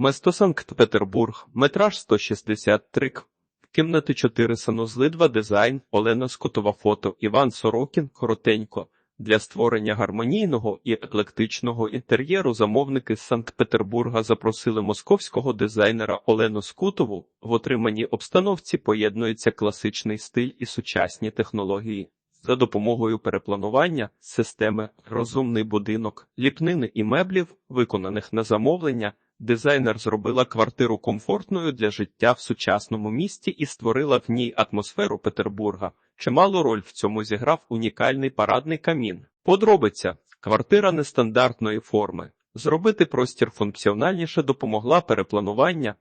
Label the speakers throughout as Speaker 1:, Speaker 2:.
Speaker 1: Место Санкт-Петербург, метраж 163 к. Кімнати 4 санузли 2 дизайн, Олена Скотова фото, Іван Сорокін, коротенько. Для створення гармонійного і еклектичного інтер'єру замовники з Санкт-Петербурга запросили московського дизайнера Олену Скутову. В отриманій обстановці поєднується класичний стиль і сучасні технології. За допомогою перепланування системи розумний будинок, ліпнини і меблів, виконаних на замовлення, дизайнер зробила квартиру комфортною для життя в сучасному місті і створила в ній атмосферу Петербурга. Чималу роль в цьому зіграв унікальний парадний камін. Подробиця квартира нестандартної форми. Зробити простір функціональніше допомогла перепланування.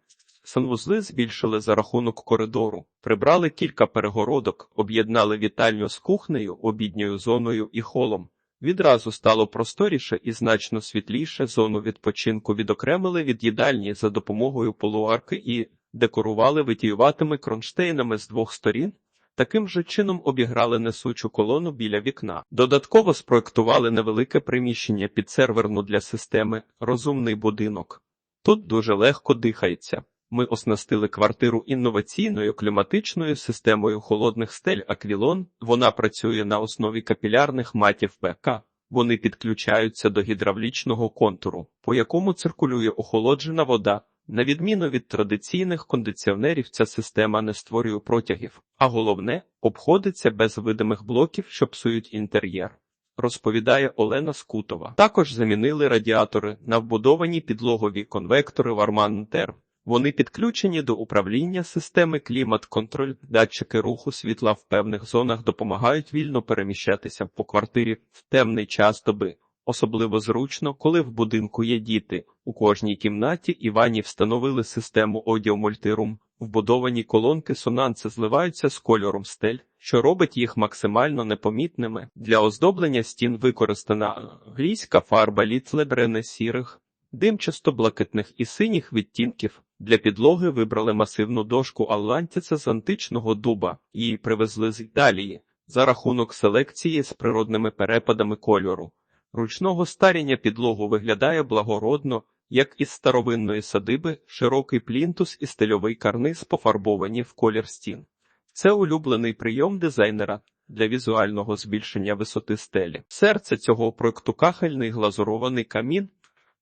Speaker 1: Санвузли збільшили за рахунок коридору, прибрали кілька перегородок, об'єднали вітальню з кухнею, обідньою зоною і холом. Відразу стало просторіше і значно світліше. Зону відпочинку відокремили від їдальні за допомогою полуарки і декорували витіюватими кронштейнами з двох сторін. Таким же чином обіграли несучу колону біля вікна. Додатково спроектували невелике приміщення під серверну для системи розумний будинок. Тут дуже легко дихається. Ми оснастили квартиру інноваційною кліматичною системою холодних стель Аквілон. Вона працює на основі капілярних матів ПК. Вони підключаються до гідравлічного контуру, по якому циркулює охолоджена вода. На відміну від традиційних кондиціонерів, ця система не створює протягів, а головне обходиться без видимих блоків, що псують інтер'єр. Розповідає Олена Скутова. Також замінили радіатори на вбудовані підлогові конвектори Вармантер. Вони підключені до управління системи клімат-контроль, датчики руху світла в певних зонах допомагають вільно переміщатися по квартирі в темний час доби. Особливо зручно, коли в будинку є діти. У кожній кімнаті і ванні встановили систему Audio Вбудовані колонки сонанси зливаються з кольором стель, що робить їх максимально непомітними. Для оздоблення стін використана англійська фарба ліцлебрене сірих, димчасто-блакитних і синіх відтінків. Для підлоги вибрали масивну дошку Аллантіца з античного дуба, її привезли з Італії за рахунок селекції з природними перепадами кольору. Ручного старіння підлогу виглядає благородно, як із старовинної садиби, широкий плінтус і стильовий карниз пофарбовані в колір стін. Це улюблений прийом дизайнера для візуального збільшення висоти стелі. Серце цього проекту кахельний глазурований камін,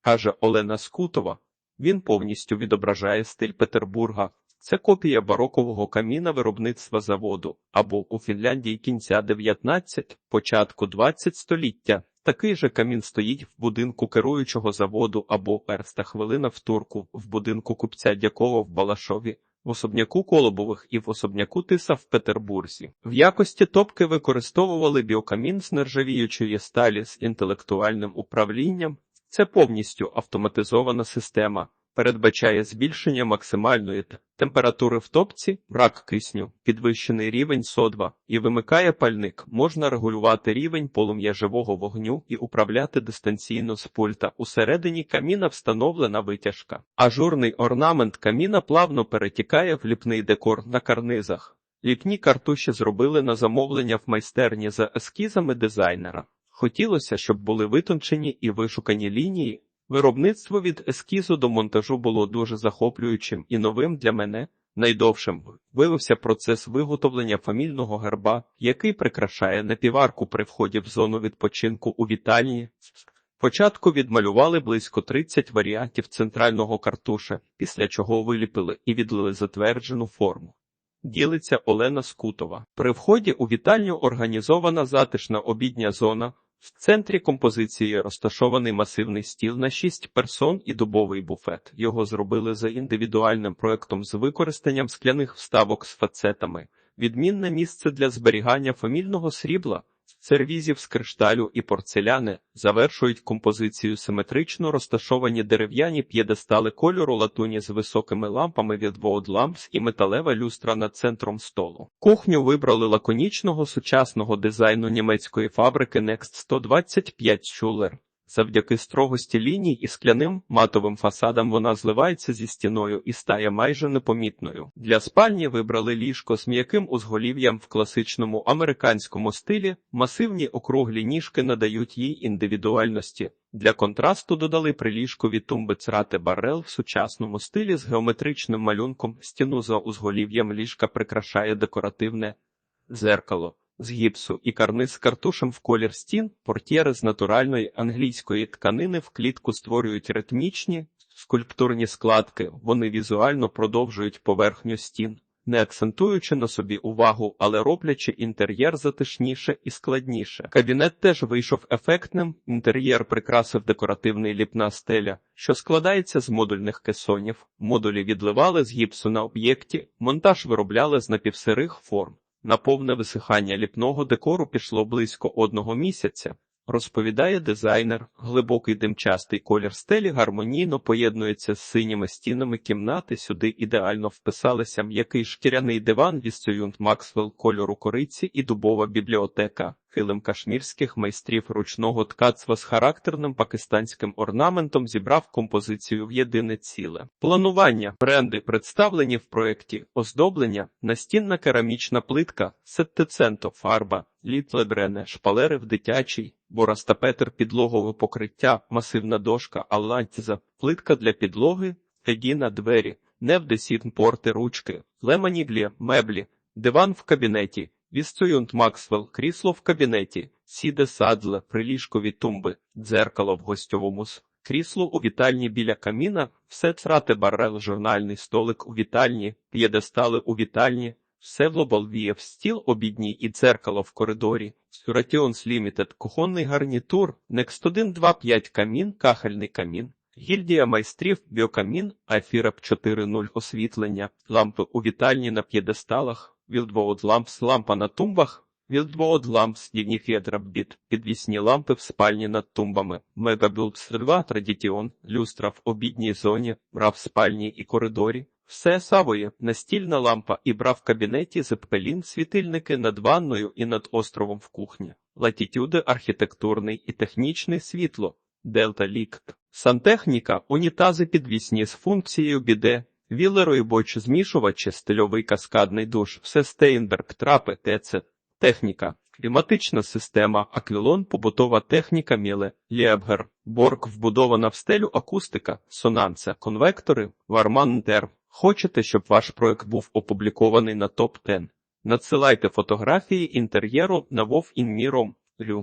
Speaker 1: каже Олена Скутова. Він повністю відображає стиль Петербурга. Це копія барокового каміна виробництва заводу або у Фінляндії кінця 19, початку 20 століття. Такий же камін стоїть в будинку керуючого заводу або перста хвилина в турку, в будинку купця Дякова в Балашові, в особняку Колобових і в особняку Тиса в Петербурзі. В якості топки використовували біокамін з нержавіючої сталі з інтелектуальним управлінням. Це повністю автоматизована система. Передбачає збільшення максимальної температури в топці, брак кисню, підвищений рівень СО2 і вимикає пальник. Можна регулювати рівень полум'я живого вогню і управляти дистанційно з пульта. Усередині каміна встановлена витяжка. Ажурний орнамент каміна плавно перетікає в ліпний декор на карнизах. Ліпні картуші зробили на замовлення в майстерні за ескізами дизайнера. Хотілося, щоб були витончені і вишукані лінії. Виробництво від ескізу до монтажу було дуже захоплюючим і новим для мене. Найдовшим виявився процес виготовлення фамільного герба, який прикрашає напіварку при вході в зону відпочинку у вітальні. Спочатку відмалювали близько 30 варіантів центрального картуша, після чого виліпили і відлили затверджену форму. Ділиться Олена Скутова. При вході у вітальню організована затишна обідня зона. В центрі композиції розташований масивний стіл на шість персон і дубовий буфет. Його зробили за індивідуальним проектом з використанням скляних вставок з фацетами. Відмінне місце для зберігання фамільного срібла, сервізів з кришталю і порцеляни завершують композицію симетрично розташовані дерев'яні п'єдестали кольору латуні з високими лампами від Lamps і металева люстра над центром столу. Кухню вибрали лаконічного сучасного дизайну німецької фабрики Next 125 Schuler. Завдяки строгості ліній і скляним матовим фасадам вона зливається зі стіною і стає майже непомітною. Для спальні вибрали ліжко з м'яким узголів'ям в класичному американському стилі. Масивні округлі ніжки надають їй індивідуальності. Для контрасту додали приліжкові тумби црати барел в сучасному стилі з геометричним малюнком. Стіну за узголів'ям ліжка прикрашає декоративне зеркало з гіпсу і карниз картушем в колір стін, портьєри з натуральної англійської тканини в клітку створюють ритмічні скульптурні складки. Вони візуально продовжують поверхню стін, не акцентуючи на собі увагу, але роблячи інтер'єр затишніше і складніше. Кабінет теж вийшов ефектним. Інтер'єр прикрасив декоративний ліпна стеля, що складається з модульних кесонів. Модулі відливали з гіпсу на об'єкті, монтаж виробляли з напівсирих форм. На повне висихання ліпного декору пішло близько одного місяця. Розповідає дизайнер, глибокий димчастий колір стелі гармонійно поєднується з синіми стінами кімнати. Сюди ідеально вписалися м'який шкіряний диван Вісцююнт Максвелл кольору кориці і дубова бібліотека, килим кашмірських майстрів ручного ткацтва з характерним пакистанським орнаментом зібрав композицію в єдине ціле. Планування бренди представлені в проєкті оздоблення, настінна керамічна плитка, сеттеценто фарба, літлебрене, шпалери в дитячій, борастапетер підлогове покриття, масивна дошка, алантіза, плитка для підлоги, егіна двері, невдесін порти ручки, леманіглі, меблі, диван в кабінеті, Вісцююнт Максвелл, крісло в кабінеті, сіде садле, приліжкові тумби, дзеркало в гостьовому с. Крісло у вітальні біля каміна, все црати барел, журнальний столик у вітальні, п'єдестали у вітальні, все в лоболвієв стіл обідній і дзеркало в коридорі, Surations Limited, кухонний гарнітур, Next 125 камін, кахельний камін, гільдія майстрів, біокамін, Афіраб 4.0 освітлення, лампи у вітальні на п'єдесталах, Wildwood Lamps лампа на тумбах, Wildwood Lamps Dignified Rabbit, підвісні лампи в спальні над тумбами, Megabulbs 2 Tradition, люстра в обідній зоні, бра в спальні і коридорі, все савоє, настільна лампа і бра в кабінеті зеппелін, світильники над ванною і над островом в кухні, латітюди архітектурний і технічне світло, Delta Лікт, сантехніка, унітази підвісні з функцією біде, Вілерої боч змішувачі, стильовий каскадний душ, все Стейнберг, трапи, ТЦ, техніка, кліматична система, аквілон, побутова техніка, міле, Лєбгер, борг, вбудована в стелю акустика, сонанце, конвектори, вармантер. Хочете, щоб ваш проект був опублікований на топ 10 Надсилайте фотографії інтер'єру на Вов